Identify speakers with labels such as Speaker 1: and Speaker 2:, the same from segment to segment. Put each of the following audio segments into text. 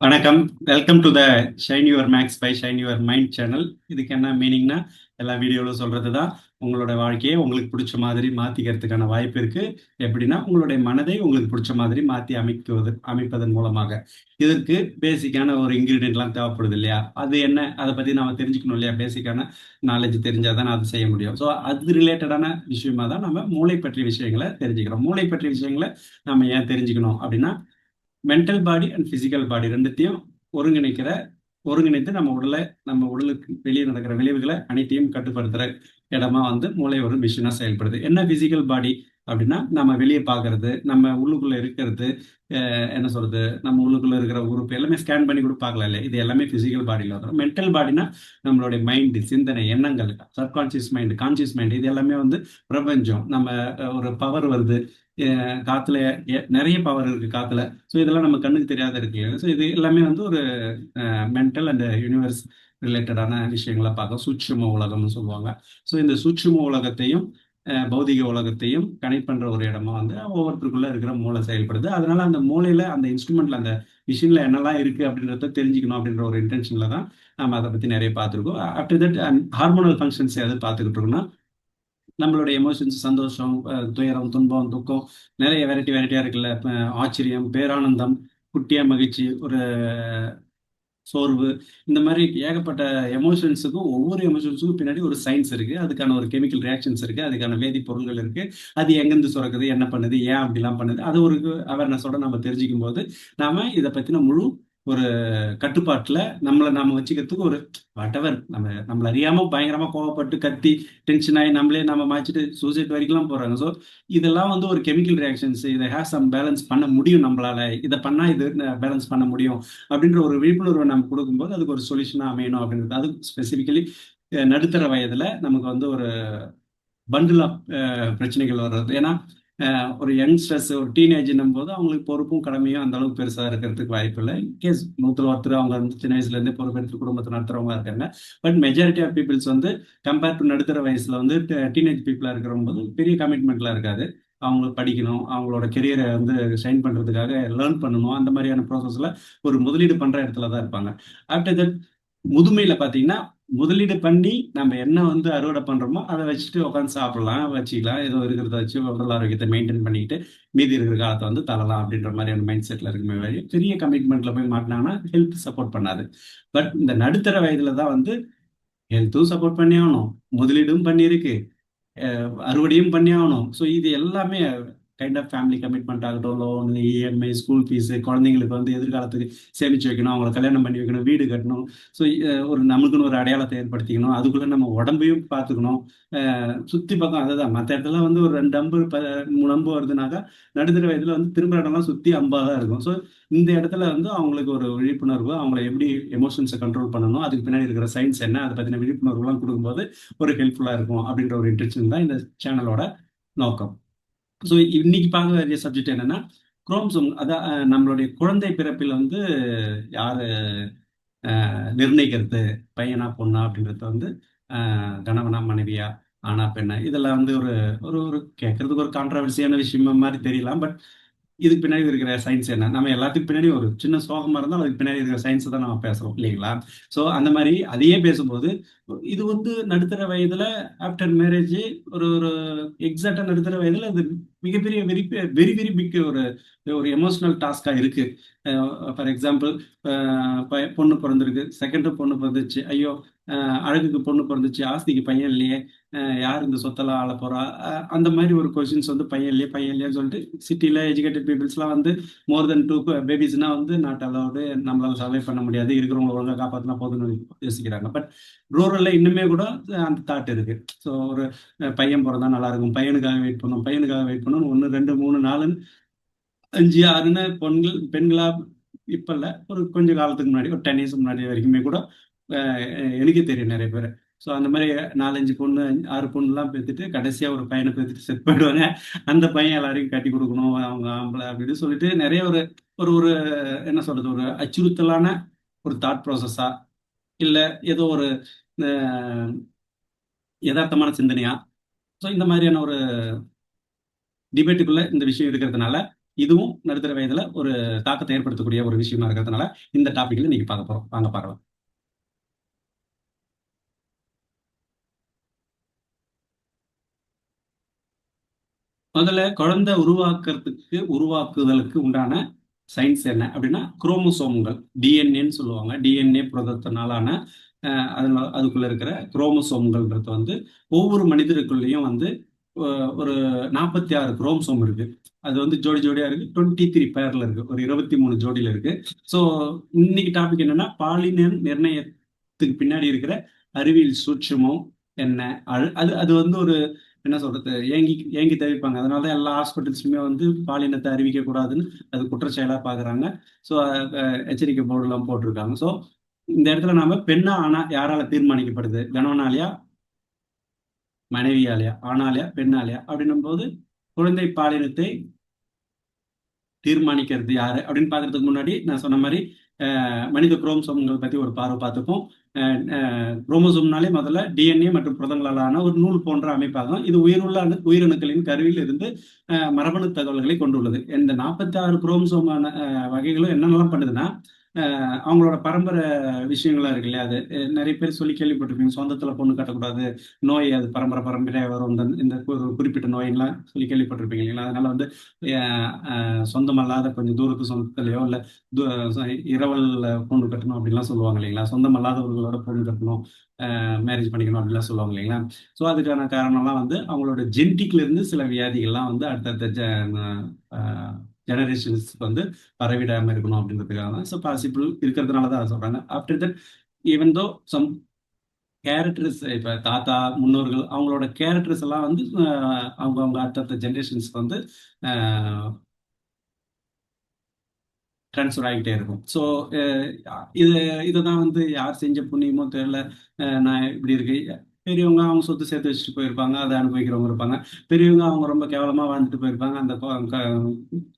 Speaker 1: வணக்கம். Welcome to the Shine Your Max by Shine Your Mind channel இதுக்கு என்ன மீனிங்னா எல்லா வீடியோவில் சொல்றது தான் உங்களோட வாழ்க்கையை உங்களுக்கு பிடிச்ச மாதிரி மாற்றிக்கிறதுக்கான வாய்ப்பு இருக்கு. எப்படின்னா உங்களுடைய மனதை உங்களுக்கு பிடிச்ச மாதிரி மாற்றி அமைக்குவது அமைப்பதன் மூலமாக. இதற்கு பேசிக்கான ஒரு இன்க்ரீடியன்ட்லாம் தேவைப்படுது இல்லையா? அது என்ன? அதை பற்றி நம்ம தெரிஞ்சுக்கணும் இல்லையா? பேசிக்கான நாலேஜ் தெரிஞ்சால் தான் அது செய்ய முடியும். ஸோ அது ரிலேட்டடான விஷயமா தான் நம்ம மூளை பற்றிய விஷயங்களை தெரிஞ்சுக்கிறோம். மூளை பற்றிய விஷயங்களை நம்ம ஏன் தெரிஞ்சுக்கணும் அப்படின்னா mental body and physical body ரெண்டுத்தையும் ஒருங்கிணைக்கிற ஒருங்கிணைத்து நம்ம உடலை நம்ம உடலுக்கு வெளியே நடக்கிற விளைவுகளை அனைத்தையும் கட்டுப்படுத்துற இடமா வந்து மூளை ஒரு மிஷினா செயல்படுது. என்ன பிசிக்கல் பாடி அப்படின்னா நம்ம வெளியே பார்க்கறது நம்ம உள்ளுக்குள்ள இருக்கிறது என்ன சொல்றது நம்ம உள்ளுக்குள்ள இருக்கிற உறுப்பு எல்லாமே ஸ்கேன் பண்ணி கூட பார்க்கல இல்லை இது எல்லாமே பிசிக்கல் பாடியில் வரும். மென்டல் பாடினா நம்மளுடைய மைண்டு சிந்தனை எண்ணங்கள் சப்கான்சியஸ் மைண்டு கான்சியஸ் மைண்டு இது எல்லாமே வந்து பிரபஞ்சம். நம்ம ஒரு பவர் வருது. காத்துல நிறைய பவர் இருக்கு காத்துல. ஸோ இதெல்லாம் நம்ம கண்ணுக்கு தெரியாத இருக்கு ஸோ இது எல்லாமே வந்து ஒரு மென்டல் அண்ட் யூனிவர்ஸ் ரிலேட்டடான விஷயங்களை பார்க்க சூட்சும உலகம்னு சொல்லுவாங்க. ஸோ இந்த சூட்சும உலகத்தையும் பௌதிக உலகத்தையும் கனெக்ட் பண்ற ஒரு இடமா வந்து ஒவ்வொருத்தருக்குள்ள இருக்கிற மூளை செயல்படுது. அதனால அந்த மூளையில அந்த இன்ஸ்ட்ருமெண்ட்ல அந்த மிஷின்ல என்னெல்லாம் இருக்கு அப்படின்றத தெரிஞ்சுக்கணும் அப்படின்ற ஒரு இன்டென்ஷன்ல தான் நம்ம அதை பத்தி நிறைய பார்த்துருக்கோம். ஆஃப்டர் தட் ஹார்மோனல் ஃபங்க்ஷன்ஸ் எது பார்த்துக்கிட்டு இருக்கோம்னா நம்மளுடைய எமோஷன்ஸ் சந்தோஷம் துயரம் துன்பம் துக்கம் நிறைய வெரைட்டி வெரைட்டியா இருக்குல்ல. ஆச்சரியம் பேரானந்தம் குட்டியா மகிழ்ச்சி ஒரு சோர்வு இந்த மாதிரி ஏகப்பட்ட எமோஷன்ஸுக்கும் ஒவ்வொரு எமோஷன்ஸுக்கும் பின்னாடி ஒரு சயின்ஸ் இருக்கு. அதுக்கான ஒரு கெமிக்கல் ரியாக்ஷன்ஸ் இருக்கு. அதுக்கான வேதிப்பொருள்கள் இருக்கு. அது எங்கேருந்து சுரக்குது என்ன பண்ணுது ஏன் அப்படிலாம் பண்ணுது. அது ஒரு அவேர்னஸோட நம்ம தெரிஞ்சுக்கும் போது நாம இதை பத்தின முழு ஒரு கட்டுப்பாட்டுல நம்மளை நாம வச்சுக்கிறதுக்கு ஒரு வாட்டவர் நம்ம நம்மள அறியாம பயங்கரமா கோவப்பட்டு கத்தி டென்ஷன் ஆகி நம்மளே நம்ம மாச்சிட்டு சூசைட் வரைக்கும் போறாங்க. ஸோ இதெல்லாம் வந்து ஒரு கெமிக்கல் ரியாக்ஷன்ஸ் இதை ஹேஸ் சம் பேலன்ஸ் பண்ண முடியும் நம்மளால. இதை பண்ணா இது பேலன்ஸ் பண்ண முடியும். அப்படின்ற ஒரு விழிப்புணர்வை நம்ம கொடுக்கும்போது அதுக்கு ஒரு சொல்யூஷனா அமையணும் அப்படின்றது. அது ஸ்பெசிபிக்கலி நடுத்தர வயதுல நமக்கு வந்து ஒரு பண்டில் ஆஃப் பிரச்சனைகள் வர்றது. ஏன்னா ஒரு யங்ஸ்டர்ஸ் ஒரு டீனேஜ்னும் போது அவங்களுக்கு பொறுப்பும் கடமையும் அந்த அளவுக்கு பெருசாக இருக்கிறதுக்கு வாய்ப்பு இல்லை. கேஸ் நூற்றுல ஒருத்தர் அவங்க வந்து சின்ன வயசுலேருந்தே பொறுப்பெடுத்து குடும்பத்தை நடத்துறவங்க இருக்காங்க. பட் மெஜாரிட்டி ஆஃப் பீப்புள்ஸ் வந்து கம்பேர் டு நடுத்தர வயசுல வந்து டீனேஜ் பீப்புளாக இருக்கிற போது பெரிய கமிட்மெண்ட்லாம் இருக்காது. அவங்களுக்கு படிக்கணும் அவங்களோட கெரியரை வந்து ஷைன் பண்ணுறதுக்காக லேர்ன் பண்ணணும். அந்த மாதிரியான ப்ராசஸில் ஒரு முதலீடு பண்ணுற இடத்துல தான் இருப்பாங்க. ஆஃப்டர் தட் முதுமையில் பார்த்தீங்கன்னா முதலீடு பண்ணி நம்ம என்ன வந்து அறுவடை பண்றோமோ அதை வச்சுட்டு உட்காந்து சாப்பிடலாம் வச்சுக்கலாம். ஏதோ இருக்கிறத வச்சு உடல் ஆரோக்கியத்தை மெயின்டைன் பண்ணிக்கிட்டு மீதி இருக்கிற காலத்தை வந்து தரலாம் அப்படின்ற மாதிரியான மைண்ட் செட்ல இருக்குமே வழி பெரிய கமிட்மெண்ட்ல போய் மாட்டினாங்கன்னா ஹெல்த் சப்போர்ட் பண்ணாது. பட் இந்த நடுத்தர வயதுல தான் வந்து ஹெல்த்தும் சப்போர்ட் பண்ணி ஆகணும். முதலீடும் பண்ணியிருக்கு. அறுவடையும் பண்ணி ஆகணும். ஸோ இது எல்லாமே கைண்ட் ஆஃப் ஃபேமிலி கமிட்மெண்ட் ஆகட்டும் லோன் இஎம்ஐ ஸ்கூல் ஃபீஸு குழந்தைங்களுக்கு வந்து எதிர்காலத்துக்கு சேமிச்சு வைக்கணும் அவங்களை கல்யாணம் பண்ணி வைக்கணும் வீடு கட்டணும். ஸோ ஒரு நம்மளுக்குன்னு ஒரு அடையாளத்தை ஏற்படுத்திக்கணும். அதுக்குள்ளே நம்ம உடம்பையும் பார்த்துக்கணும். சுற்றி பக்கம் அதுதான். மற்ற இடத்துல வந்து ஒரு ரெண்டு அம்பு மூணு அம்பு வருதுனாக்கா நடுத்தர வயதில் வந்து திரும்ப இடம்லாம் சுற்றி அம்பாக தான் இருக்கும். ஸோ இந்த இடத்துல வந்து அவங்களுக்கு ஒரு விழிப்புணர்வு அவங்களை எப்படி எமோஷன்ஸை கண்ட்ரோல் பண்ணணும் அதுக்கு பின்னாடி இருக்கிற சயின்ஸ் என்ன அதை பற்றின விழிப்புணர்வுலாம் கொடுக்கும்போது ஒரு ஹெல்ப்ஃபுல்லாக இருக்கும் அப்படின்ற ஒரு இன்ட்ரெஸ்ட் தான் இந்த சேனலோட நோக்கம். ஸோ இன்னைக்கு பார்க்க வேண்டிய சப்ஜெக்ட் என்னன்னா குரோம்சோம் அதான் நம்மளுடைய குழந்தை பிறப்பில் வந்து யார் நிர்ணயிக்கிறது? பையனா பொண்ணா அப்படின்றத வந்து கணவனா மனைவியா ஆனா பெண்ணா இதெல்லாம் வந்து ஒரு ஒரு ஒரு கேட்கறதுக்கு ஒரு கான்ட்ரவர்சியான விஷயம் மாதிரி தெரியலாம். பட் இதுக்கு பின்னாடி இருக்கிற சயின்ஸ் என்ன? நம்ம எல்லாத்துக்கும் பின்னாடி ஒரு சின்ன சோகமா இருந்தாலும் அதுக்கு பின்னாடி இருக்கிற சயின்ஸ் தான் நம்ம பேசுறோம் இல்லைங்களா? ஸோ அந்த மாதிரி அதையே பேசும்போது இது வந்து நடுத்தர வயதுல ஆஃப்டர் மேரேஜ் ஒரு ஒரு எக்ஸாக்டா நடுத்தர வயதுல அது மிகப்பெரிய வெரி வெரி வெரி பிக் ஒரு ஒரு எமோஷனல் டாஸ்கா இருக்கு. ஃபார் எக்ஸாம்பிள் பொண்ணு பிறந்திருக்கு. செகண்ட் பொண்ணு பிறந்துச்சு. ஐயோ அழகுக்கு பொண்ணு பிறந்துச்சு. ஆஸ்திக்கு பையன் இல்லையே. யார் இந்த சொத்தெல்லாம் ஆள போறா? அந்த மாதிரி ஒரு கொஸ்டின்ஸ் வந்து பையன் இல்லையே பையன் இல்லையான்னு சொல்லிட்டு சிட்டில எஜுகேட்டட் பீப்புள்ஸ்லாம் வந்து மோர் தென் டூ பேபிஸ்னா வந்து நாட் அலவுடு நம்மளால சர்வை பண்ண முடியாது. இருக்கிறவங்க ஒழுங்காக காப்பாற்றினா போதும்னு யோசிக்கிறாங்க. பட் சூழல்ல இன்னுமே கூட அந்த தாட் இருக்கு. ஸோ ஒரு பையன் பிறந்தா நல்லா இருக்கும் பையனுக்காக வெயிட் பண்ணும் பையனுக்காக வெயிட் பண்ணணும் ஒன்று ரெண்டு மூணு நாலுன்னு அஞ்சு ஆறுன்னு பெண்கள் பெண்களா இப்ப இல்ல. ஒரு கொஞ்சம் காலத்துக்கு முன்னாடி ஒரு டென் இயர்ஸ் முன்னாடி வரைக்குமே கூட எனக்கே தெரியும் நிறைய பேர். ஸோ அந்த மாதிரி நாலஞ்சு பொண்ணு ஆறு பொண்ணுலாம் பேத்துட்டு கடைசியாக ஒரு பையனை பேத்துட்டு செட் பண்ணிடுவாங்க அந்த பையன் எல்லாரையும் கட்டி கொடுக்கணும் அவங்க ஆம்பளை அப்படின்னு சொல்லிட்டு நிறைய ஒரு ஒரு ஒரு என்ன சொல்றது ஒரு அச்சுறுத்தலான ஒரு தாட் ப்ராசஸா இல்லை ஏதோ ஒரு யதார்த்தமான சிந்தனையா? ஸோ இந்த மாதிரியான ஒரு டிபேட்டுக்குள்ள இந்த விஷயம் இருக்கிறதுனால இதுவும் நடுத்தர வயதுல ஒரு தாக்கத்தை ஏற்படுத்தக்கூடிய ஒரு விஷயமா இருக்கிறதுனால இந்த டாபிக்ல நீங்க பார்க்க போறோம். வாங்க பார்க்கலாம். முதல்ல குழந்தை உருவாக்குறதுக்கு உருவாக்குதலுக்கு உண்டான சயின்ஸ் என்ன? அப்படின்னா குரோமோசோம்கள் டிஎன்ஏன்னு சொல்லுவாங்க. டிஎன்ஏ புரதத்தினாலான அதனால் அதுக்குள்ளே இருக்கிற குரோமோசோம்கள்ன்றது வந்து ஒவ்வொரு மனிதருக்குள்ளேயும் வந்து ஒரு நாற்பத்தி ஆறு குரோம்சோம் இருக்கு. அது வந்து ஜோடி ஜோடியா இருக்கு. டுவெண்ட்டி த்ரீ பேர்ல இருக்கு. ஒரு இருபத்தி மூணு ஜோடியில இருக்கு. ஸோ இன்னைக்கு டாபிக் என்னன்னா பாலின நிர்ணயத்துக்கு பின்னாடி இருக்கிற அறிவியல் சூட்சுமம் என்ன? அது அது அது வந்து ஒரு என்ன சொல்றது ஏங்கி ஏங்கி தவிப்பாங்க. அதனால தான் எல்லா ஹாஸ்பிட்டல்ஸுமே வந்து பாலினத்தை அறிவிக்க கூடாதுன்னு அது குற்றச்செயலா பாக்குறாங்க. ஸோ எச்சரிக்கை போர்டுலாம் போட்டிருக்காங்க. ஸோ இந்த இடத்துல நாம பெண்ணா ஆனா யாரால தீர்மானிக்கப்படுது? கணவனாலயா? மனைவியாலயா? ஆனாலயா பெண்ணாலயா? அப்படின்னும் போது குழந்தை பாலினத்தை தீர்மானிக்கிறது யாரு? அப்படின்னு பாக்குறதுக்கு முன்னாடி நான் சொன்ன மாதிரி அஹ், மனித குரோமோசோம்கள் பத்தி ஒரு பார்வை பார்த்துப்போம். குரோமோசோம்னாலே முதல்ல டிஎன்ஏ மற்றும் புரதங்களாலான ஒரு நூல் போன்ற அமைப்பாகும். இது உயிருள்ள அணு- உயிரணுக்களின் கருவியில் இருந்து மரபணு தகவல்களை கொண்டுள்ளது. இந்த நாற்பத்தி ஆறு குரோமசோமான வகைகளும் என்னென்னலாம் பண்ணுதுன்னா அவங்களோட பரம்பரை விஷயங்களா இருக்கு இல்லையா? அது நிறைய பேர் சொல்லி கேள்விப்பட்டிருப்பீங்க. சொந்தத்துல பொண்ணு கட்டக்கூடாது நோய் அது பரம்பரை பரம்பரையா வரும். இந்த இந்த குறிப்பிட்ட நோயெல்லாம் சொல்லி கேள்விப்பட்டிருப்பீங்க இல்லைங்களா? அதனால வந்து சொந்தம் அஹ், சொந்தமல்லாத கொஞ்சம் தூரத்து சொந்தத்திலேயோ இல்ல து- இரவல்ல பொண்ணு கட்டணும் அப்படின்லாம் சொல்லுவாங்க இல்லைங்களா? சொந்தம் அல்லாதவர்களோட பொண்ணு கட்டணும் மேரேஜ் பண்ணிக்கணும் அப்படிலாம் சொல்லுவாங்க இல்லைங்களா? ஸோ அதுக்கான காரணம்லாம் வந்து அவங்களோட ஜென்டிக்ல இருந்து சில வியாதிகள்லாம் வந்து அடுத்தடுத்த ஜெனரேஷன்ஸ் வந்து பரவிடாமல் இருக்கணும் அப்படின்றதுக்காக தான். ஸோ பாசிபிள் இருக்கிறதுனால தான் சொல்கிறாங்க சொல்றாங்க. After that even though some characters இப்போ தாத்தா முன்னோர்கள் அவங்களோட கேரக்டர்ஸ் எல்லாம் வந்து அவங்க அவங்க அடுத்தடுத்த ஜென்ரேஷன்ஸ் வந்து ட்ரான்ஸ்ஃபர் ஆகிட்டே இருக்கும். ஸோ இது இதை தான் வந்து யார் செஞ்ச புண்ணியமோ தெரியல. நான் இப்படி இருக்கு பெரியவங்க அவங்க சொத்து சேர்த்து வச்சுட்டு போயிருப்பாங்க அதை அனுபவிக்கிறவங்க இருப்பாங்க. பெரியவங்க அவங்க ரொம்ப கேவலமா வாழ்ந்துட்டு போயிருப்பாங்க. அந்த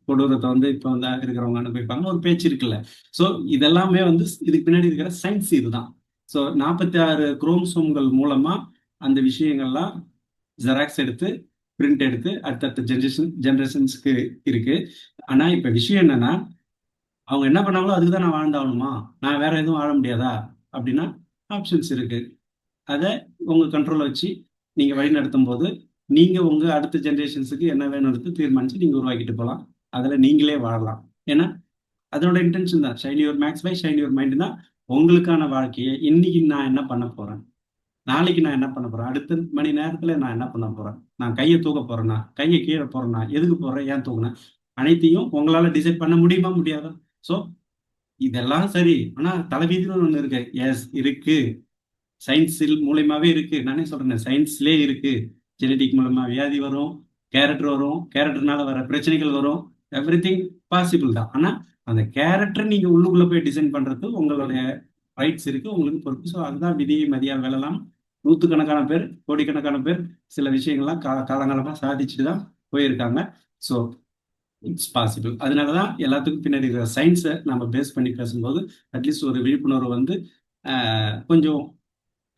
Speaker 1: கொடூரத்தை வந்து இப்போ வந்து இருக்கிறவங்க அனுபவிப்பாங்க. ஒரு பேச்சு இருக்குல்ல. ஸோ இதெல்லாமே வந்து இதுக்கு பின்னாடி இருக்கிற சயின்ஸ் இதுதான். ஸோ நாற்பத்தி ஆறு குரோம்சோம்கள் மூலமா அந்த விஷயங்கள்லாம் ஜெராக்ஸ் எடுத்து பிரிண்ட் எடுத்து அடுத்தடுத்த ஜென்ரேஷன் ஜென்ரேஷன்ஸ்க்கு இருக்கு. ஆனா இப்ப விஷயம் என்னன்னா அவங்க என்ன பண்ணாங்களோ அதுக்கு தான் நான் வாழ்ந்தாகணுமா? நான் வேற எதுவும் வாழ முடியாதா? அப்படின்னா ஆப்ஷன்ஸ் இருக்கு. அதை உங்க கண்ட்ரோலை வச்சு நீங்க வழி நடத்தும் போது நீங்க உங்க அடுத்த ஜென்ரேஷன்ஸுக்கு என்ன வேணும்னு தீர்மானிச்சு நீங்க உருவாக்கிட்டு போகலாம் அதுல நீங்களே வாழலாம். ஏன்னா அதனோட இன்டென்ஷன் தான். Shine Your Max by Shine Your Mind தான் உங்களுக்கான வாழ்க்கையை இன்னைக்கு நான் என்ன பண்ண போறேன்? நாளைக்கு நான் என்ன பண்ண போறேன்? அடுத்த மணி நேரத்துல நான் என்ன பண்ண போறேன்? நான் கையை தூக்க போறேன்னா கையை கீழே போறேன்னா எதுக்கு போறேன்? ஏன் தூக்கினேன்? அனைத்தையும் உங்களால டிசைட் பண்ண முடியுமா? முடியாதா? சோ இதெல்லாம் சரி. ஆனா தலைவீதின்னு ஒண்ணு இருக்கு. எஸ் இருக்கு. சயின்ஸில் மூலயமாவே இருக்கு. நானே சொல்றேன் சயின்ஸ்லயே இருக்கு. ஜெனடிக் மூலமா வியாதி வரும் கேரக்டர் வரும் கேரக்டர்னால வர பிரச்சனைகள் வரும். எவ்ரி திங் பாசிபிள் தான். ஆனா அந்த கேரக்டர் நீங்க உள்ளுக்குள்ள போய் டிசைன் பண்றது உங்களுடைய ரைட்ஸ் இருக்கு உங்களுக்கு பொறுப்பு. ஸோ அதுதான் விதியை மதியா வேலைலாம் நூற்றுக்கணக்கான பேர் கோடிக்கணக்கான பேர் சில விஷயங்கள்லாம் கா காலங்காலமா சாதிச்சுட்டு தான் போயிருக்காங்க. ஸோ இட்ஸ் பாசிபிள் அதனால தான் எல்லாத்துக்கும் பின்னாடி இருக்கிற சயின்ஸை நம்ம பேஸ் பண்ணி பேசும்போது அட்லீஸ்ட் ஒரு விழிப்புணர்வு வந்து கொஞ்சம்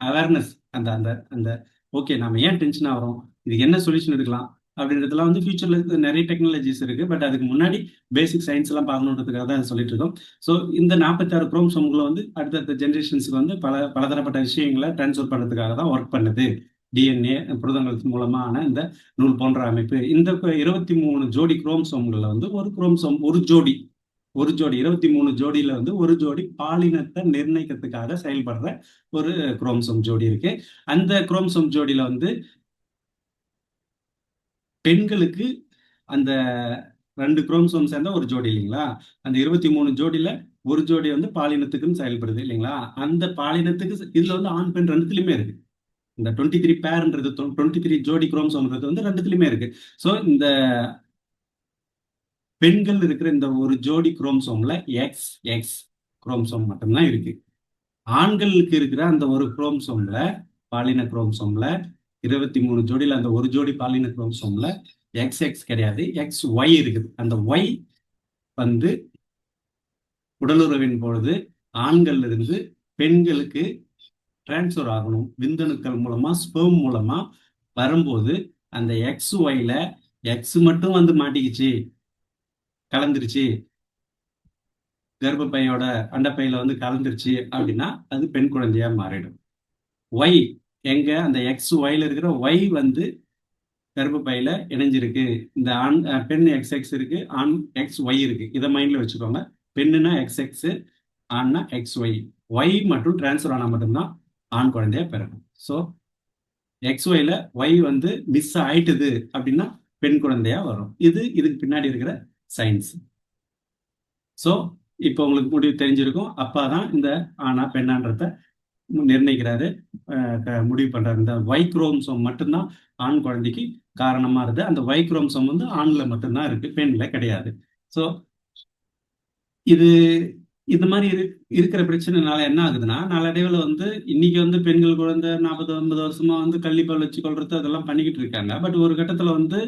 Speaker 1: அவேர்னஸ் அந்த அந்த அந்த ஓகே நம்ம ஏன் டென்ஷன் ஆகிறோம்? இதுக்கு என்ன சொல்யூஷன் எடுக்கலாம்? அப்படின்றதுலாம் வந்து ஃபியூச்சர்ல நிறைய டெக்னாலஜிஸ் இருக்கு. பட் அதுக்கு முன்னாடி பேசிக் சயின்ஸ் எல்லாம் பார்க்கணுன்றதுக்காக தான் சொல்லிட்டு இருக்கோம். ஸோ இந்த நாற்பத்தாறு குரோம்சோம்களை வந்து அடுத்தடுத்த ஜென்ரேஷன்ஸுக்கு வந்து பல பலதரப்பட்ட விஷயங்களை ட்ரான்ஸ்ஃபர் பண்ணுறதுக்காக தான் ஒர்க் பண்ணுது. டிஎன்ஏ புரதங்கள் மூலமான இந்த நூல் போன்ற அமைப்பு. இந்த இருபத்தி மூணு ஜோடி குரோம்சோம்களில் வந்து ஒரு குரோம்சோம் ஒரு ஜோடி ஒரு ஜோடி இருபத்தி மூணு ஜோடியில வந்து ஒரு ஜோடி பாலினத்தை நிர்ணயிக்கிறதுக்காக செயல்படுற ஒரு குரோம்சோம் ஜோடி இருக்கு. அந்த குரோம்சோம் ஜோடியில வந்து பெண்களுக்கு அந்த ரெண்டு குரோம்சோம் சேர்ந்தா ஒரு ஜோடி இல்லைங்களா? அந்த இருபத்தி மூணு ஜோடியில ஒரு ஜோடி வந்து பாலினத்துக்குன்னு செயல்படுது இல்லைங்களா? அந்த பாலினத்துக்கு இதுல வந்து ஆண் பெண் ரெண்டுத்துலயுமே இருக்கு. இந்த டுவெண்ட்டி த்ரீ பேர்ன்றது டுவெண்ட்டி த்ரீ ஜோடி குரோம்சோம்ன்றது வந்து ரெண்டுத்துலயுமே இருக்கு. ஸோ இந்த பெண்கள் இருக்கிற இந்த ஒரு ஜோடி குரோம்சோம்ல எக்ஸ் எக்ஸ் குரோம்சோம் மட்டும்தான் இருக்கு. ஆண்களுக்கு இருக்கிற அந்த ஒரு குரோம்சோம்ல பாலின குரோம்சோம்ல இருபத்தி மூணு ஜோடியில அந்த ஒரு ஜோடி பாலின குரோம்சோம்ல எக்ஸ் எக்ஸ் கிடையாது. எக்ஸ் ஒய் இருக்குது. அந்த ஒய் வந்து உடலுறவின் பொழுது ஆண்கள்ல இருந்து பெண்களுக்கு டிரான்ஸ்ஃபர் ஆகணும். விந்தணுக்கள் மூலமா ஸ்பெர்ம் மூலமா வரும்போது அந்த எக்ஸ் ஒய்ல எக்ஸ் மட்டும் வந்து மாட்டிக்கிச்சு. கலந்துருச்சு. கர்ப்பப்பையோட அண்டப்பையில வந்து கலந்துருச்சு அப்படின்னா அது பெண் குழந்தையா மாறிடும். ஒய் எங்க? அந்த எக்ஸ் ஒயில இருக்கிற ஒய் வந்து கர்ப்பப்பையில இணைஞ்சிருக்கு. இந்த ஆண் பெண் எக்ஸ் எக்ஸ் இருக்கு ஆண் எக்ஸ் ஒய் இருக்கு. இதை மைண்ட்ல வச்சுக்கோங்க. பெண்ணுனா எக்ஸ் எக்ஸ் ஆண்னா எக்ஸ் ஒய் ஒய் மற்றும் டிரான்ஸ்ஃபர் ஆனால் மட்டும்தான் ஆண் குழந்தையா பிறக்கும். ஸோ எக்ஸ் ஒய்ல ஒய் வந்து மிஸ் ஆயிட்டுது அப்படின்னா பெண் குழந்தையா வரும். இது இதுக்கு பின்னாடி இருக்கிற சயின்ஸ். ஸோ இப்போ உங்களுக்கு முடிவு தெரிஞ்சிருக்கும். அப்பா தான் இந்த ஆனா பெண்ணான்றத நிர்ணயிக்கிறாரு. முடிவு பண்றாரு. இந்த வைக்ரோம்சோம் மட்டும்தான் ஆண் குழந்தைக்கு காரணமா இருக்குது. அந்த வைக்ரோம்சோம் வந்து ஆண்ல மட்டும்தான் இருக்கு. பெண்ல கிடையாது. ஸோ இது இந்த மாதிரி இரு இருக்கிற பிரச்சனைனால என்ன ஆகுதுன்னா நாளடைவில் வந்து இன்னைக்கு வந்து பெண்கள் குழந்தை நாற்பது ஐம்பது வருஷமா வந்து கள்ளிப்பால் வச்சு கொள்றது அதெல்லாம் பண்ணிக்கிட்டு இருக்காங்க. பட் ஒரு கட்டத்தில் வந்து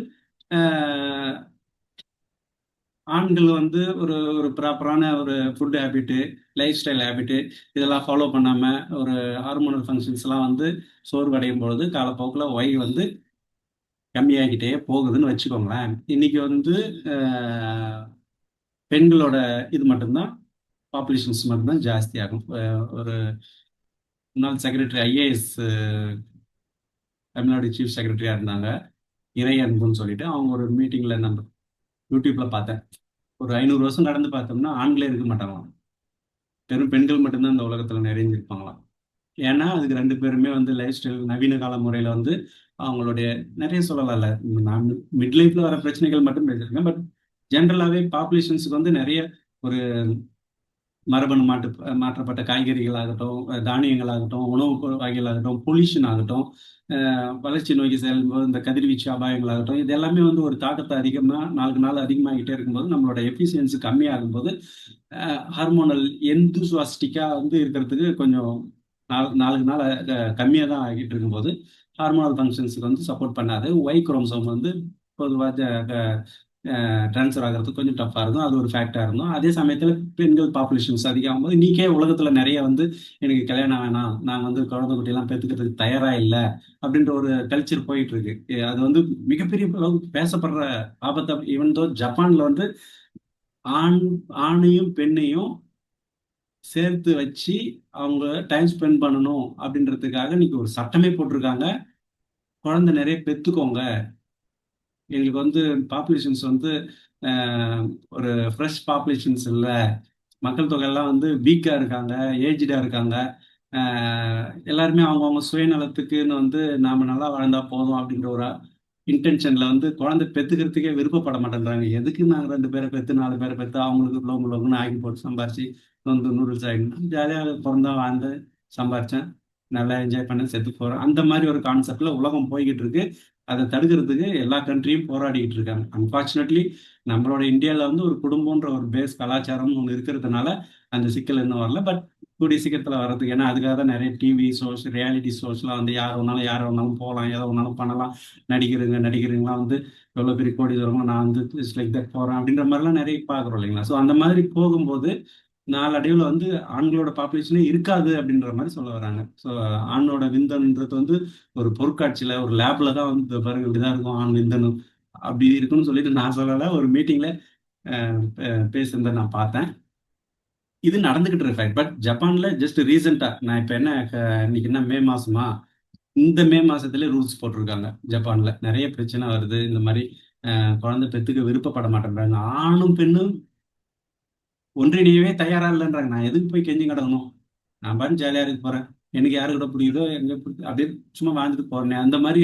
Speaker 1: ஆஹ், ஆண்கள் வந்து ஒரு ஒரு ப்ராப்பரான ஒரு food habit lifestyle habit இதெல்லாம் ஃபாலோ பண்ணாமல் ஒரு ஹார்மோனல் ஃபங்க்ஷன்ஸ்லாம் வந்து சோர்வடையும் பொழுது காலப்போக்கில் ஒய் வந்து கம்மியாகிட்டே போகுதுன்னு வச்சுக்கோங்களேன். இன்னைக்கு வந்து பெண்களோட இது மட்டும்தான் பாப்புலேஷன்ஸ் மட்டும்தான் ஜாஸ்தி ஆகும். ஒரு முன்னாள் செக்ரட்டரி ஐஏஎஸ் தமிழ்நாடு சீஃப் செக்ரட்டரியாக இருந்தாங்க. இறை அன்புன்னு சொல்லிட்டு அவங்க ஒரு மீட்டிங்கில் நம்ம யூடியூப்ல பார்த்தேன். ஒரு ஐநூறு வருஷம் கடந்து பார்த்தோம்னா ஆண்களே இருக்க மாட்டாங்களாம். பெரும் பெண்கள் மட்டும்தான் இந்த உலகத்தில் நிறைஞ்சிருப்பாங்களாம் ஏன்னா அதுக்கு ரெண்டு பேருமே வந்து லைஃப் ஸ்டைல் நவீன கால முறையில் வந்து அவங்களுடைய நிறைய சொல்லலாம்ல. நான் மிட் லைஃப்ல வர பிரச்சனைகள் மட்டும் பேசியிருக்கேன். பட் ஜென்ரலாகவே பாப்புலேஷன்ஸுக்கு வந்து நிறைய ஒரு மரபணு மாட்டு மாற்றப்பட்ட காய்கறிகள் ஆகட்டும் தானியங்கள் ஆகட்டும் உணவு வகைகள் ஆகட்டும் பொல்யூஷன் ஆகட்டும் வளர்ச்சி நோக்கி செல்லும்போது இந்த கதிர்வீச்சு அபாயங்கள் ஆகட்டும் இது எல்லாமே வந்து ஒரு தாக்கத்தை அதிகமாக நாளுக்கு நாள் அதிகமாகிட்டே இருக்கும்போது நம்மளோட எஃபிஷியன்சி கம்மியாகும்போது ஹார்மோனல் எந்துசுவாஸ்டிக்காக வந்து இருக்கிறதுக்கு கொஞ்சம் நாள் நாளுக்கு நாள் கம்மியாக தான் ஆகிட்டு இருக்கும்போது ஹார்மோனல் ஃபங்க்ஷன்ஸுக்கு வந்து சப்போர்ட் பண்ணாது. ஒய் குரோம்சோம் வந்து பொதுவாக ட்ரான்ஸ்ஃபர் ஆகிறதுக்கு கொஞ்சம் டஃப்பாக இருக்கும். அது ஒரு ஃபேக்டாக இருந்தோம். அதே சமயத்தில் பெண்கள் பாப்புலேஷன்ஸ் அதிகமாகும் போது நீக்கே உலகத்தில் நிறைய வந்து எனக்கு கல்யாணம் வேணாம் நான் வந்து குழந்தை குட்டியெல்லாம் பெற்றுக்கிறதுக்கு தயாராக இல்லை அப்படின்ற ஒரு கல்ச்சர் போயிட்டு இருக்கு அது வந்து மிகப்பெரிய அளவுக்கு பேசப்படுற ஆபத்தை ஈவன் தோ ஜப்பானில் வந்து ஆண் ஆணையும் பெண்ணையும் சேர்த்து வச்சு அவங்க டைம் ஸ்பெண்ட் பண்ணணும் அப்படின்றதுக்காக இன்னைக்கு ஒரு சட்டமே போட்டிருக்காங்க. குழந்தை நிறைய பெற்றுக்கோங்க எங்களுக்கு வந்து பாப்புலேஷன்ஸ் வந்து ஒரு ஃப்ரெஷ் பாப்புலேஷன்ஸ் இல்லை. மக்கள் தொகையெல்லாம் வந்து வீக்காக இருக்காங்க ஏஜ்டாக இருக்காங்க. எல்லாருமே அவங்கவுங்க சுயநலத்துக்குன்னு வந்து நாம் நல்லா வாழ்ந்தா போதும் அப்படின்ற ஒரு இன்டென்ஷனில் வந்து குழந்தை பெற்றுக்கிறதுக்கே விருப்பப்பட மாட்டேன்றாங்க. எதுக்கு நாங்கள் ரெண்டு பேரை பெற்று நாலு பேரை பெற்று அவங்களுக்கு லோங்கு லோங்குன்னு ஆகி போட்டு சம்பாரிச்சு வந்து நூடுல்ஸ் ஆகிடும் ஜாலியாக பிறந்தா வாழ்ந்து சம்பாரித்தேன் நல்லா என்ஜாய் பண்ண செத்து போகிறேன் அந்த மாதிரி ஒரு கான்செப்டில் உலகம் போய்கிட்டு இருக்கு. அதை தடுக்கிறதுக்கு எல்லா கண்ட்ரியும் போராடிக்கிட்டு இருக்காங்க. அன்பார்ச்சுனேட்லி நம்மளோட இந்தியாவில் வந்து ஒரு குடும்பம்ன்ற ஒரு பேஸ் கலாச்சாரம் ஒன்று இருக்கிறதுனால அந்த சிக்கல் இன்னும் வரல. பட் கூடிய சீக்கிரத்தில் வர்றதுக்கு ஏன்னா அதுக்காக தான் நிறைய டிவி ஷோஸ் ரியாலிட்டி ஷோஸ்லாம் வந்து யார் வேணாலும் யார் வேணாலும் போகலாம் எதை வேணாலும் பண்ணலாம். நடிகருங்க நடிக்கிறவங்களாம் வந்து எவ்வளோ பெரிய கோடி தூரம் நான் வந்து இட்ஸ் லைக் தட் போகிறேன் அப்படின்ற மாதிரிலாம் நிறைய பார்க்குறோம் இல்லைங்களா? ஸோ அந்த மாதிரி போகும்போது நாளடைவில் வந்து ஆண்களோட பாப்புலேஷனே இருக்காது அப்படின்ற மாதிரி சொல்ல வராங்க. ஸோ ஆணோட விந்தன்றது வந்து ஒரு பொருட்காட்சியில் ஒரு லேப்ல தான் வந்து பாருங்க இப்படிதான் இருக்கும் ஆண் விந்தனும் அப்படி இருக்குன்னு சொல்லிட்டு நான் சொல்லலை. ஒரு மீட்டிங்ல பேசுறத நான் பார்த்தேன். இது நடந்துகிட்டு இருக்கு. பட் ஜப்பான்ல ஜஸ்ட் ரீசெண்டா நான் இப்போ என்ன க- இன்னைக்கு என்ன மே மாசமா இந்த மே மாசத்துல ரூல்ஸ் போட்டிருக்காங்க ஜப்பான்ல. நிறைய பிரச்சனை வருது. இந்த மாதிரி குழந்தை பெத்துக்க விருப்பப்பட மாட்டேன்றாங்க. ஆணும் பெண்ணும் ஒன்றிணையவே தயாரா இல்லைன்றாங்க நான் எதுக்கு போய் கெஞ்சி கிடக்கணும்? நான் பாட்டு ஜாலியா இருக்க போறேன். எனக்கு யாரு கூட பிடிக்குதோ எங்க அப்படியே சும்மா வாழ்ந்துட்டு போறேன். அந்த மாதிரி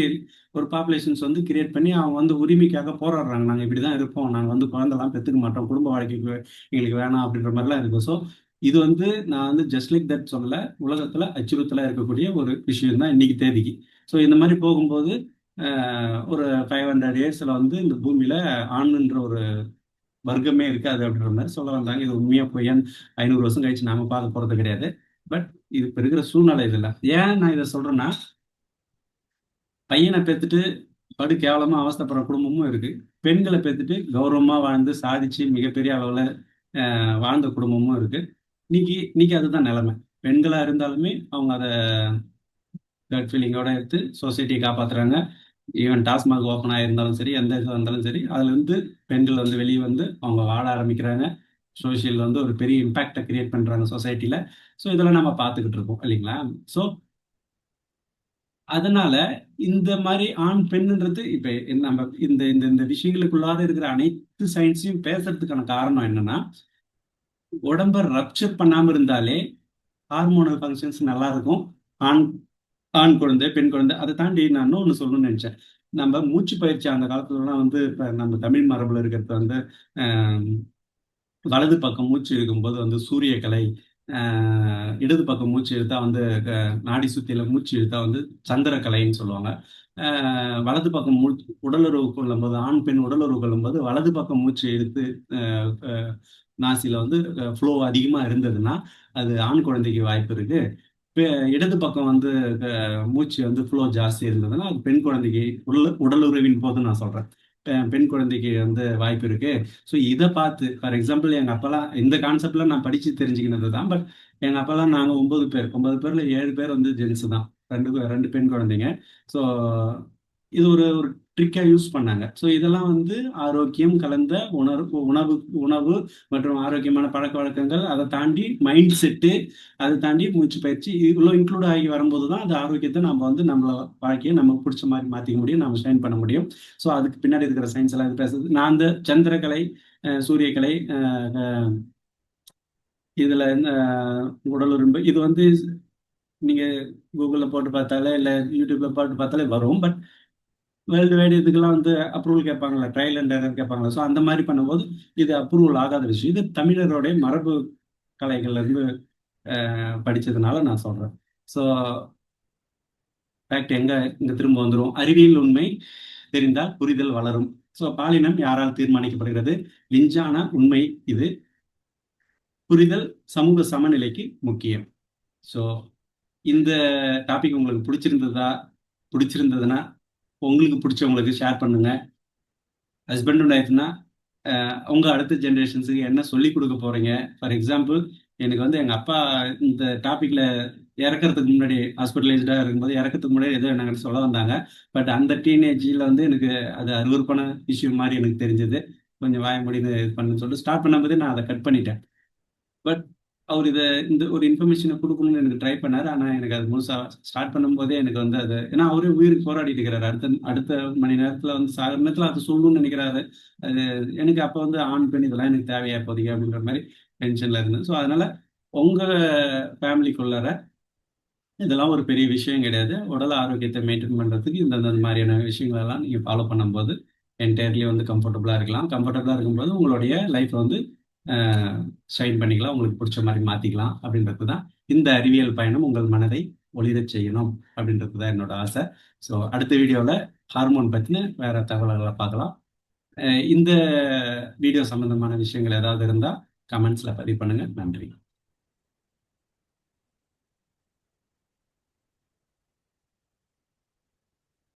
Speaker 1: ஒரு பாப்புலேஷன்ஸ் வந்து கிரியேட் பண்ணி அவங்க வந்து உரிமைக்காக போராடுறாங்க. நாங்க இப்படிதான் இருப்போம். நாங்க வந்து குழந்தைலாம் பெற்றுக்க மாட்டோம். குடும்ப வாழ்க்கைக்கு எங்களுக்கு வேணாம் அப்படின்ற மாதிரிலாம் இருக்கும். ஸோ இது வந்து நான் வந்து ஜஸ்ட் லைக் தட் சொல்லல. உலகத்துல அச்சுறுத்தலா இருக்கக்கூடிய ஒரு விஷயம் தான் இன்னைக்கு தேதிக்கு. ஸோ இந்த மாதிரி போகும்போது ஒரு ஃபைவ் ஹண்ட்ரட் இயர்ஸ்ல வந்து இந்த பூமியில ஆண்ன்ற ஒரு வர்க்கமே இருக்காது அப்படின்ற மாதிரி சொல்ல வந்தாங்க இது உண்மையா பொய்யான்னு ஐநூறு வருஷம் கழிச்சு நாம பார்க்க போறது கிடையாது. பட் இது இப்ப இருக்கிற சூழ்நிலை இதுல ஏன் நான் இதை சொல்றேன்னா பையனை பெத்துட்டு படு கேவலமா அவஸ்தைப்படுற குடும்பமும் இருக்கு. பெண்களை பெத்துட்டு கௌரவமா வாழ்ந்து சாதிச்சு மிகப்பெரிய அளவுல வாழ்ந்த குடும்பமும் இருக்கு. இன்னைக்கு இன்னைக்கு அதுதான் நிலைமை. பெண்களா இருந்தாலுமே அவங்க அதை கட் ஃபீலிங்கோட எடுத்து சொசைட்டியை காப்பாத்துறாங்க. ஈவன் டாஸ்மாக் ஓப்பனாக இருந்தாலும் சரி எந்த இதாக இருந்தாலும் சரி அதுலேருந்து பெண்கள் வந்து வெளியே வந்து அவங்க வாழ ஆரம்பிக்கிறாங்க. சோசியல் வந்து ஒரு பெரிய இம்பாக்டை கிரியேட் பண்றாங்க சொசைட்டியில் ஸோ இதெல்லாம் நம்ம பார்த்துக்கிட்டு இருக்கோம் இல்லைங்களா? ஸோ அதனால இந்த மாதிரி ஆண் பெண்ணுன்றது இப்போ நம்ம இந்த இந்த இந்த விஷயங்களுக்குள்ளார இருக்கிற அனைத்து சயின்ஸையும் பேசுறதுக்கான காரணம் என்னன்னா உடம்ப ரப்சர் பண்ணாமல் இருந்தாலே ஹார்மோனல் ஃபங்க்ஷன்ஸ் நல்லா இருக்கும். ஆண் ஆண் குழந்தை பெண் குழந்தை அதை தாண்டி நான் இன்னொன்று சொல்லணும்னு நினைச்சேன். நம்ம மூச்சு பயிற்சி அந்த காலத்துலலாம் வந்து இப்போ நம்ம தமிழ் மரபுல இருக்கிறது வந்து வலது பக்கம் மூச்சு இருக்கும்போது வந்து சூரிய கலை இடது பக்கம் மூச்சு இழுத்தா வந்து க- நாடி சுத்தியில மூச்சு இழுத்தா வந்து சந்திரக்கலைன்னு சொல்லுவாங்க. வலது பக்கம் மூ உடலுறவு கொள்ளும்போது ஆண் பெண் உடலுறவு கொள்ளும்போது வலது பக்கம் மூச்சு இழுத்து நாசியில் வந்து ஃப்ளோ அதிகமா இருந்ததுன்னா அது ஆண் குழந்தைக்கு வாய்ப்பு இருக்கு. இடது பக்கம் வந்து மூச்சு வந்து ஃப்ளோ ஜாஸ்தி இருந்ததுன்னா அது பெண் குழந்தைக்கு உடல் உடலுறவின் போது நான் சொல்றேன். பெண் குழந்தைக்கு வந்து வாய்ப்பு இருக்கு. ஸோ இதை பார்த்து ஃபார் எக்ஸாம்பிள் எங்க அப்பெல்லாம் இந்த கான்செப்ட்ல நான் படிச்சு தெரிஞ்சுக்கினது தான். பட் எங்க அப்பெல்லாம் நாங்க ஒன்பது பேர் ஒன்பது பேர்ல ஏழு பேர் வந்து ஜென்ஸ் தான். ரெண்டு ரெண்டு பெண் குழந்தைங்க. ஸோ இது ஒரு ஒரு ட்ரிக்கா யூஸ் பண்ணாங்க. ஸோ இதெல்லாம் வந்து ஆரோக்கியம் கலந்த உணர்வு உணவு உணவு மற்றும் ஆரோக்கியமான பழக்க வழக்கங்கள் அதை தாண்டி மைண்ட் செட்டு அதை தாண்டி மூச்சு பயிற்சி இவ்வளோ இன்க்ளூட் ஆகி வரும்போது தான் அந்த ஆரோக்கியத்தை நம்ம வந்து நம்மள வாழ்க்கையை நமக்கு பிடிச்ச மாதிரி மாற்றிக்க முடியும் நம்ம ஷைன் பண்ண முடியும். ஸோ அதுக்கு பின்னாடி இருக்கிற சயின்ஸ் எல்லாம் இது பேசுறது நான் அந்த சந்திரக்கலை அஹ் சூரியக்கலை அஹ் இதுல உடல் உறுப்பு இது வந்து நீங்க கூகுளில் போட்டு பார்த்தாலே இல்லை யூடியூப்ல போட்டு பார்த்தாலே வரும். பட் வேர்ல்டு வைடு இதுக்கெல்லாம் வந்து அப்ரூவல் கேட்பாங்களா? ட்ரையல் அண்ட் எரர் கேட்பாங்களா? ஸோ அந்த மாதிரி பண்ணும்போது இது அப்ரூவல் ஆகாத விஷயம். இது தமிழருடைய மரபு கலைகள்லேருந்து இருந்து நான் சொல்கிறேன் ஸோ ஃபேக்ட் எங்கே இங்கே திரும்ப வந்துரும். அறிவியல் உண்மை தெரிந்தால் புரிதல் வளரும். ஸோ பாலினம் யாரால் தீர்மானிக்கப்படுகிறது? விஞ்ஞான உண்மை இது. புரிதல் சமூக சமநிலைக்கு முக்கியம். ஸோ இந்த டாபிக் உங்களுக்கு பிடிச்சிருந்ததா பிடிச்சிருந்ததுன்னா உங்களுக்கு பிடிச்சவங்களுக்கு ஷேர் பண்ணுங்க. ஹஸ்பண்ட் அண்ட் ஒய்ஃப்னா உங்க அடுத்த ஜென்ரேஷன்ஸுக்கு என்ன சொல்லி கொடுக்க போறீங்க? ஃபார் எக்ஸாம்பிள் எனக்கு வந்து எங்க அப்பா இந்த டாபிக்ல இறக்கிறதுக்கு முன்னாடி ஹாஸ்பிட்டலைஸ்டா இருக்கும்போது இறக்கறதுக்கு முன்னாடி ஏதோ எனக்கு சொல்ல வந்தாங்க. பட் அந்த டீனேஜ்ல வந்து எனக்கு அது அருவருப்பான விஷயம் மாதிரி எனக்கு தெரிஞ்சது. கொஞ்சம் வாய முடிந்து இது பண்ணுன்னு சொல்லிட்டு ஸ்டார்ட் பண்ணும்போது நான் அதை கட் பண்ணிட்டேன். பட் அவர் இதை இந்த ஒரு இன்ஃபர்மேஷனை கொடுக்கணும்னு எனக்கு ட்ரை பண்ணார். ஆனால் எனக்கு அது முழுசா ஸ்டார்ட் பண்ணும்போதே எனக்கு வந்து அது ஏன்னா அவரே உயிருக்கு போராடிட்டு இருக்கிறாரு. அடுத்த அடுத்த மணி நேரத்தில் வந்து சாகிற நேரத்தில் அது சொல்லணும்னு நினைக்கிறாரு. அது எனக்கு அப்போ வந்து ஆண் பெண் இதெல்லாம் எனக்கு தேவையா இப்போதைக்கு அப்படின்ற மாதிரி டென்ஷனில் இருந்தேன் ஸோ அதனால உங்கள் ஃபேமிலிக்குள்ளார இதெல்லாம் ஒரு பெரிய விஷயம் கிடையாது. உடல் ஆரோக்கியத்தை மெயின்டைன் பண்ணுறதுக்கு இந்த மாதிரியான விஷயங்களெல்லாம் நீங்கள் ஃபாலோ பண்ணும்போது என்டையர்லி வந்து கம்ஃபர்டபுளாக இருக்கலாம். கம்ஃபர்டபுளாக இருக்கும்போது உங்களுடைய லைஃப் வந்து ஷைன் பண்ணிக்கலாம். உங்களுக்கு பிடிச்ச மாதிரி மாற்றிக்கலாம் அப்படின்றது தான் இந்த அறிவியல் பயணம் உங்கள் மனதை ஒளிரச் செய்யணும் அப்படின்றது தான் என்னோட ஆசை. ஸோ அடுத்த வீடியோவில் ஹார்மோன் பற்றின வேற தகவல்களை பார்க்கலாம். இந்த வீடியோ சம்பந்தமான விஷயங்கள் ஏதாவது இருந்தால் கமெண்ட்ஸில் பதிவு பண்ணுங்கள் நன்றி.